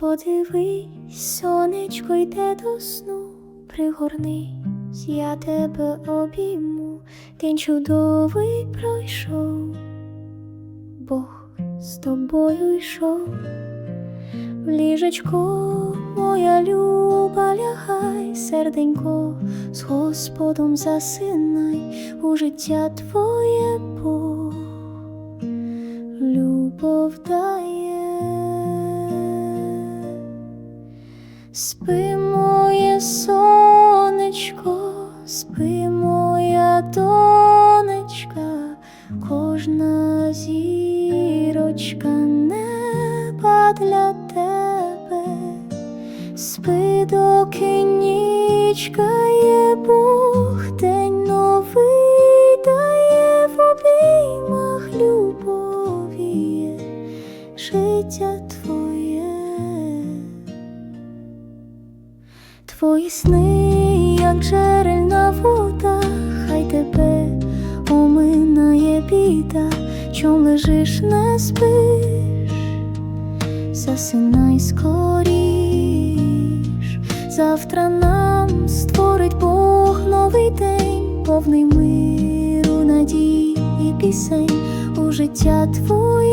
Подивись, сонечко йде до сну, пригорнись, я тебе обійму, день чудовий пройшов, Бог з тобою йшов, в ліжечко моя люба лягай, серденько з Господом засинай. У життя твоє Бог, любов дає. Спи, моє сонечко, спи, моя донечка, кожна зірочка неба для тебе, спи, доки нічка є Бог, день новий дає в обіймах любові, життя твоє. Твої сни, як джерельна вода, хай тебе оминає біда, чом лежиш, не спиш, засинай скоріш, завтра нам створить Бог новий день, повний миру, надій і пісень, у життя твоє